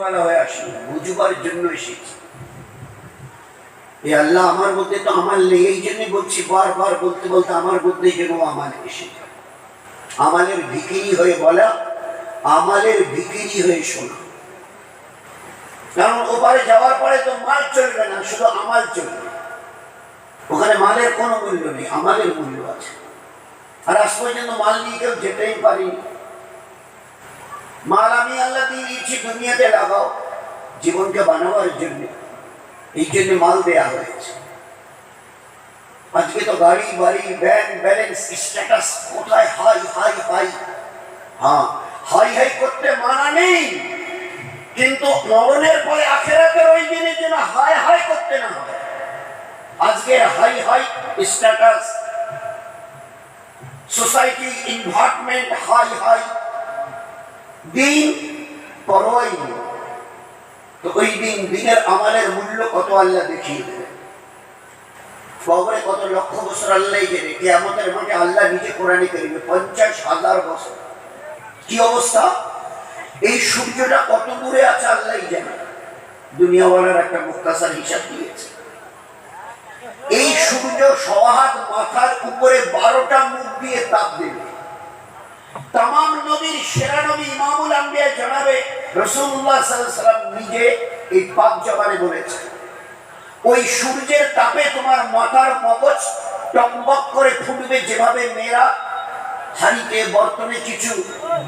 হয়ে ভিকিরি হয়ে শোনা। কারণ ওপারে যাওয়ার পরে তো মাল চলবে না, শুধু আমাল চলবে। ওখানে মালের কোনো মূল্য নেই আমাদের মূল্য আছে। আর আজ পর্যন্ত মাল নিয়ে কেউ যেতেই পারিনি। মাল আমি আল্লাহ দিয়ে দিয়েছি, দুনিয়াতে লাগাও। জীবনকে বানাবার জন্য। এই জন্য মাল দেয়া হয়েছে। আজকে তো গাড়ি, বাড়ি, ব্যাংক, ব্যালেন্স, স্ট্যাটাস কোথায়? High high high. হ্যাঁ হাই হাই করতে মানা নেই। কিন্তু মরণের পরে আখেরাতের ওই দিনের জন্য হাই হাই করতে না হয় আজকে high high status. Society environment high high. দিন পরোয়াই নেই তো ওই দিন, দিনের আমাদের মূল্য কত আল্লাহ দেখিয়ে দেবে? কবরে কত লক্ষ বছর আল্লাহ কে আমাদের মাঠে আল্লাহ নিজে কোরআনে করবে পঞ্চাশ হাজার বছর। কি অবস্থা? এই সূর্যটা কত দূরে আছে আল্লাহ জানে। দুনিয়াওয়ালার একটা মুক্তাসার হিসাব দিয়েছে। এই সূর্য সহাত মাথার উপরে বারোটা মুখ দিয়ে তাপ দেবে। তামাম নবীর, সেরা নবী ইমামুল আম্বিয়া জানাবে রসুল্লাহ সাল্লাম নিজে এই পাক জবানে বলেছে ওই সূর্যের তাপে তোমার মাথার মগজ টকবক করে ফুটবে যেভাবে মেয়েরা হাড়িতে বর্তনে কিছু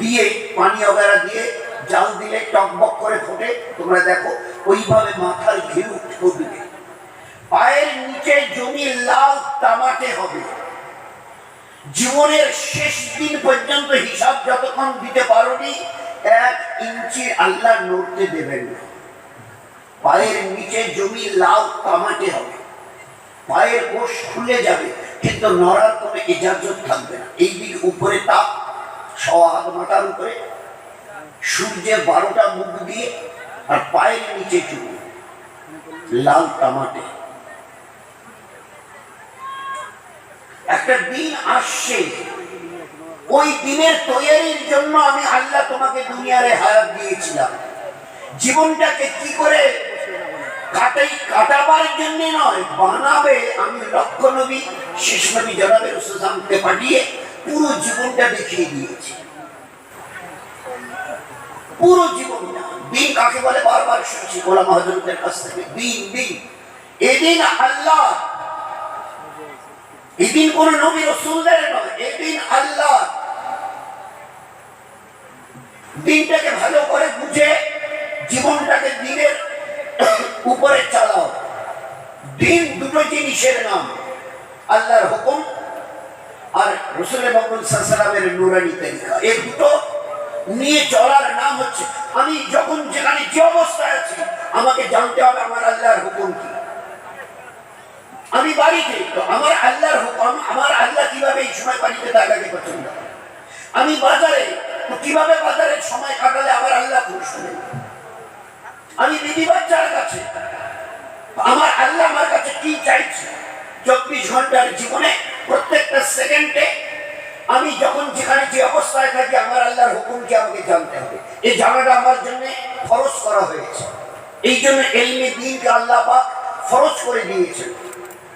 দিয়ে, পানি অগেরা দিয়ে জাল দিলে টকবক করে ফোটে, তোমরা দেখো, ওইভাবে মাথার ঘিউ ফুটবে। পায়ের নিচে জমি লাল তামাটে হবে। জীবনের শেষ দিন পর্যন্ত হিসাব যতক্ষণ দিতে পারোনি, এক ইঞ্চি আল্লাহ নড়তে দেবেন না। পায়ের নিচে জমি লাউ তামাটে হবে। পায়ের কোষ খুলে যাবে, কিন্তু নড়ার কোনো ইজাজত থাকবে না। এই দিক উপরে তাপ, সওয়া মাথার উপরে। সূর্যে বারোটা মুখ দিয়ে আর পায়ের নিচে চুল। লাল তামাটে। একটা দিন আসছে। ওই দিনের তৈরির জন্য আমি আল্লাহ তোমাকে দুনিয়ারে হায়াত দিয়েছিলাম। জীবনটাকে কি করে কাটাই, কাটাবার জন্য নয়, বানাবে আমি লক্ষ নবী, শেষ নবী সুসামকে পাঠিয়ে পুরো জীবনটা দেখিয়ে দিয়েছি। পুরো জীবনটা। দিন কাকে বলে? বারবার শুনছি গোলাম হজরতের কাছ থেকে। দিন দিন। এদিন আল্লাহ কোন নবী রসুলদের নয় আল্লাহ। দিনটাকে ভালো করে বুঝে জীবনটাকে দিনের উপরে চালাও। দিন দুটো জিনিসের নাম, আল্লাহর হুকুম আর নুরানি দুটো নিয়ে চলার নাম হচ্ছে, আমি যখন যেখানে যে অবস্থায় আছি, আমাকে জানতে হবে আমার আল্লাহর হুকুম কি। আমি বাড়িতে, তো আমার আল্লাহর হুকুম আমার আল্লাহ কীভাবে এই সময় বাড়িতে থাকাকে পছন্দ আমি বাজারে কীভাবে বাজারে সময় কাটালে আমার আল্লাহ খুব শুনে আমি দিদি বাচ্চার কাছে আমার আল্লাহ আমার কাছে কি চাইছে? চব্বিশ ঘণ্টার জীবনে, প্রত্যেকটা সেকেন্ডে আমি যখন যেখানে যে অবস্থায় থাকি, আমার আল্লাহর হুকুমকে আমাকে জানতে হবে? এই জানাটা আমার জন্য ফরজ করা হয়েছে। এই জন্য এলমে দিনকে আল্লাহ পাক ফরজ করে দিয়েছেন।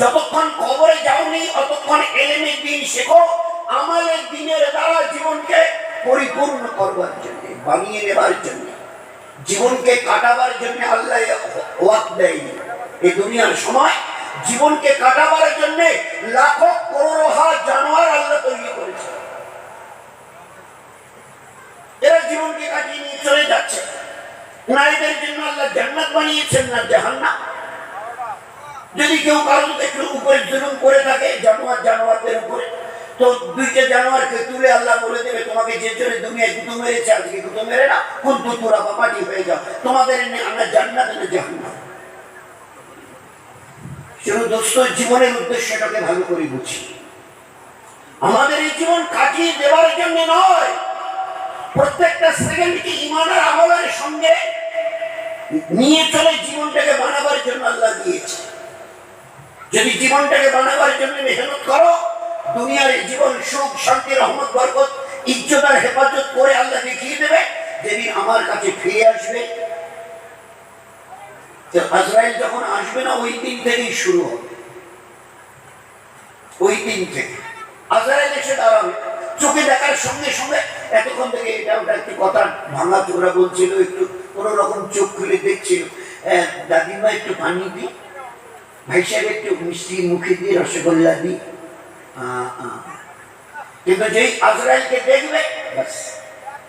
যতক্ষণ কবরে যাওনি অতক্ষণ এলেমের দিন শেখো আমাদের দিনের দ্বারা জীবনকে পরিপূর্ণ করবার জন্য, বানিয়ে নেবার জন্য, জীবনকে কাটাবার জন্য আল্লাহ ওয়াক দেয়নি। এই দুনিয়ার সময় জীবনকে কাটাবার জন্য লাখো করোড় হাত জানোয়ার আল্লাহ তৈরি করেছে। এরা জীবনকে কাটিয়ে নিয়ে চলে যাচ্ছে। নারীদের জন্য আল্লাহ জান্নাত বানিয়েছেন না জাহান্নাম। যদি কেউ কারণ একটু উপরে জুলুম করে থাকে, জানোয়ার জানোয়ারদের উপরে, তো দুইটা জানোয়ারকে তুলে আল্লাহ বলে দেবে, তোমাকে যে জন্য দুনিয়ায় গুঁতো মেরেছে, আজকে গুঁতো মেরে না কোন দুপুরা বা মাটি হয়ে যাও। তোমাদের এনে আমরা জান্নাত জাহান্নাম। শুধু দোস্ত, জীবনের উদ্দেশ্যটাকে ভালো করে বুঝি। আমাদের এই জীবন কাটিয়ে দেওয়ার জন্য নয়। প্রত্যেকটা সেকেন্ডকে ইমানের আমলের সঙ্গে নিয়ে চলে জীবনটাকে বানাবার জন্য আল্লাহ দিয়েছে। যদি জীবনটাকে বানাবার জন্য মেহনত করো, দুনিয়ার জীবন সুখ, শান্তি, রহমত, বরকত ইজ্জত আর হেফাজত করে আল্লাহ দেখিয়ে দেবে, যেদিন আমার কাছে ফিরে আসবে। আজরাইল যখন আসবে না, ওই দিন থেকেই শুরু হবে। ওই দিন থেকে। আজরাইল এসে দাঁড়াবে। চোখে দেখার সঙ্গে সঙ্গে এতক্ষণ থেকে এটা ওটা একটু কথা ভাঙা চোখরা বলছিল, একটু কোনো রকম চোখ খুলে দেখছিল। দাদিমা, একটু পানি দি ভাই সাহেব একটু মিষ্টি মুখে দিয়ে রসগোল্লা দি। কিন্তু যেই আজরাইলকে দেখবে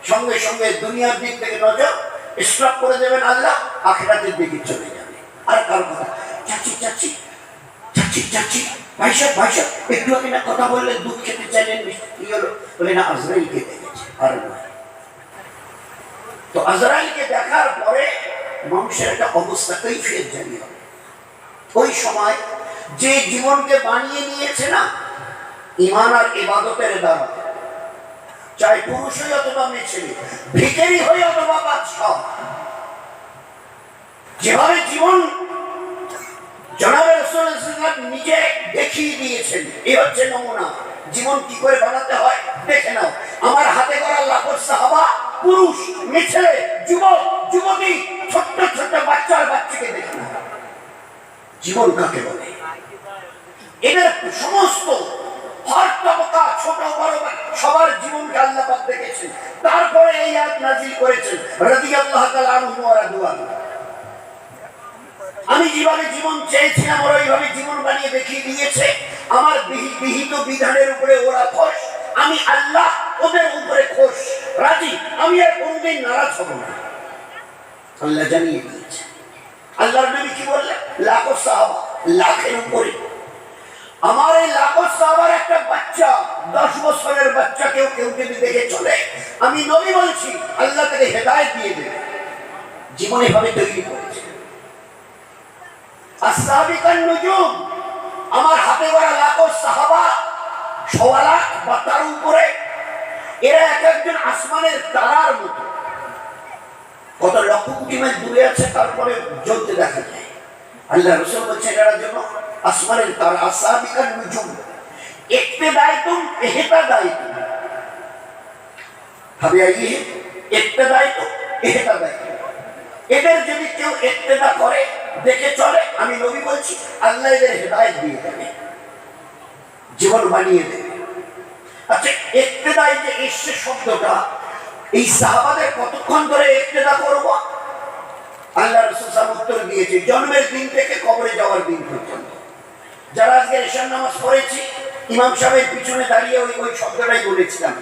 সঙ্গে সঙ্গে দুনিয়ার দিক থেকে নজর স্টপ করে দেবেন আল্লাহ, আখেরাতের দিকে চলে যাবে। আর কারও কথা, চাচি চাচি চাচি চাচি ভাই সাহেব ভাই সাহেব একটু আগে না কথা বললেন দুধ খেতে চাইলেন কি হলো? বলে, না, আজরাইলকে দেখেছে, আর তো আজরাইলকে দেখার পরে মানুষের একটা অবস্থা কৈফিয়ত জানিয়ে হবে। ওই সময় যে জীবনকে বানিয়ে নিয়েছে না ইমান আর ইবাদতের দ্বারা। চাই পুরুষ হই অথবা মেয়ে ছেলে, ভিখারি হই অথবা বাদশাহ, যেভাবে জীবন রসুল্লাহ নিজে দেখিয়ে দিয়েছেন, এ হচ্ছে নমুনা। জীবন কি করে বানাতে হয়? দেখে নাও। আমার হাতে করা লাখর সাহাবা, পুরুষ, মেয়ে যুবক, যুবতী, ছোট্ট ছোট্ট বাচ্চার বাচ্চাকে দেখে নাও। জীবন কাকে বলে। এদের সমস্ত আমি জীবন জীবন বানিয়ে দেখিয়ে আমার বিহি- বিহিত বিধানের উপরে ওরা খোশ, আমি আল্লাহ ওদের উপরে খোশ। রাজি? আমি আর কোনদিন নারাজ হব না। আল্লাহ জানিয়ে দিয়েছে আল্লাহর নবী কি বললেন? লাখো সাহাবা, লাখের উপরে। আমার এই লাখো সাহাবার একটা বাচ্চা, দশ বছরের বাচ্চা কেউ যদি দেখে চলে, আমি নবী বলছি, আল্লাহ তাকে হেদায়ত দিয়ে দেবে। জীবনে ভাবে তৈরি করেছে। আসাবিকান নুজুম, আমার হাতে গড়া লাখো সাহাবা সওয়া লাখ বা তার উপরে, এরা এক একজন আসমানের তারার মতো। কত লক্ষ কোটি মাইল দূরে আছে, তারপরে জ্বলতে দেখা যায়। আল্লাহ রসুল বলছেন, এরা জন্য আসমানের তার আসাবিকান নুজুম। একতে দায়িত্ব এহেতা দায়িত্ব ভাবে, আইয়ে এহেতা এদের যদি কেউ একতেদা করে, দেখে চলে, আমি নবী বলছি, আল্লাহ এদের হেদায়ত দিয়ে দেবে। জীবন বানিয়ে দেবে। আচ্ছা যে এসছে শব্দটা এই সাহাবাদের কতক্ষণ ধরে একতেদা করব? আল্লাহ রসুল উত্তর দিয়েছে, জন্মের দিন থেকে কবরে যাওয়ার দিন পর্যন্ত। যারা আজকে এশার নামাজ পড়েছি, ইমাম সাহেবের পিছনে দাঁড়িয়ে ওই ওই শব্দটাই বলেছিলাম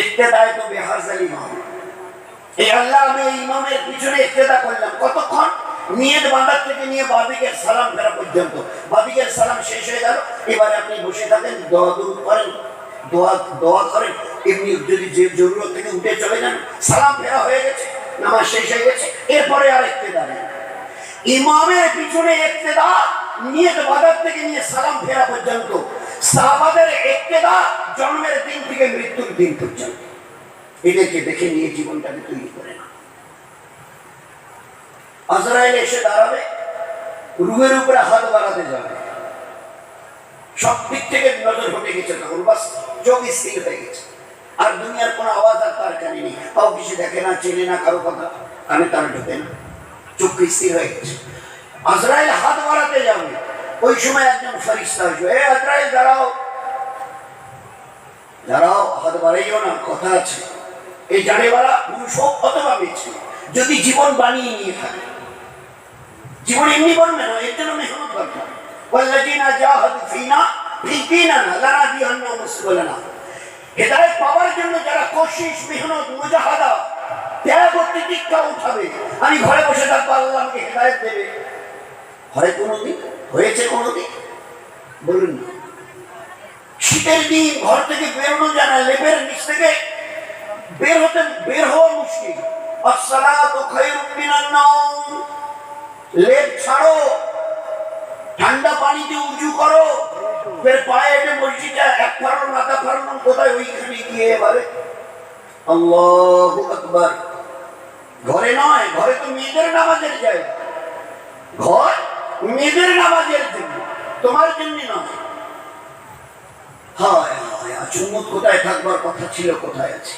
একতেদায় তো বেহাজাল ইমাম এই আল্লাহ, আমি এই ইমামের পিছনে ইক্তেদা করলাম। কতক্ষণ? নিয়ত বাঁধার থেকে নিয়ে বাদিকের সালাম ফেরা পর্যন্ত। বাদিকের সালাম শেষ হয়ে গেল। এবারে আপনি বসে থাকেন, দোয়া দূর করেন দোয়া দোয়া করেন। এমনি যদি যে জরুরত থেকে উঠে চলে যান, সালাম ফেরা হয়ে গেছে, নামাজ শেষ হয়ে গেছে, এরপরে আর ইমামের পিছনে নিয়ত থেকে নিয়ে সালাম ফেরা পর্যন্ত। সাহাবাদের জন্মের দিন থেকে মৃত্যুর দিন পর্যন্ত। এদেরকে দেখে নিয়ে জীবনটাকে তৈরি করে না এসে দাঁড়াবে, রুহের উপরে হাত বাড়াতে যাবে। সব দিক থেকে নজর হটে গেছে তখন, বাস চোখ স্থির হয়ে গেছে। আর দুনিয়ার কোনো আওয়াজ আর তার কানে নেই। কাউ কিছু দেখে না, চেনে না কারও কথা। কানে তার ঢোকে না। চোখ স্থির হয়ে গেছে। আজরাইল হাত বাড়াতে যাবে। ওই সময় একজন ফরিস্তা আসবে। এ আজরাইল, দাঁড়াও। দাঁড়াও, হাত বাড়াইও না, কথা আছে। এই জানেওয়ালা পুরুষ হোক অথবা মেয়ে যদি জীবন বানিয়ে নিয়ে থাকে। জীবন এমনি বলবে না, এর জন্য মেহনত দরকার ওয়াল্লাযিনা জাহাদু ফিনা, ফি দীনিনা লানাদিয়ান্নাহুম সুবুলানা হেদায়েত পাওয়ার জন্য যারা কোশিশ, মেহনত, মুজাহাদা, ত্যাগ উঠাবে, আমি ঘরে বসে থাকব, আল্লাহ আমাকে হেদায়েত দেবে। হয় কোনোদিন হয়েছে কোনোদিন বলুন না। শীতের দিন ঘর থেকে বেরোনো যায় না, লেপের নিচ থেকে বের হতে, বের হওয়া মুশকিল। লেপ ছাড়ো, ঠান্ডা পানিতে উঁচু করো ফের পায়ে মসজিদে এক ফারণ ফারণ কোথায় ওইখানে গিয়ে এবারে ঘরে নয়, ঘরে তো মেয়েদের নামাজের জায়গা। ঘর মেয়েদের নামাজের জন্য তোমার জন্য নয়। হায় হায় কোথায় থাকবার কথা ছিল, কোথায় আছে?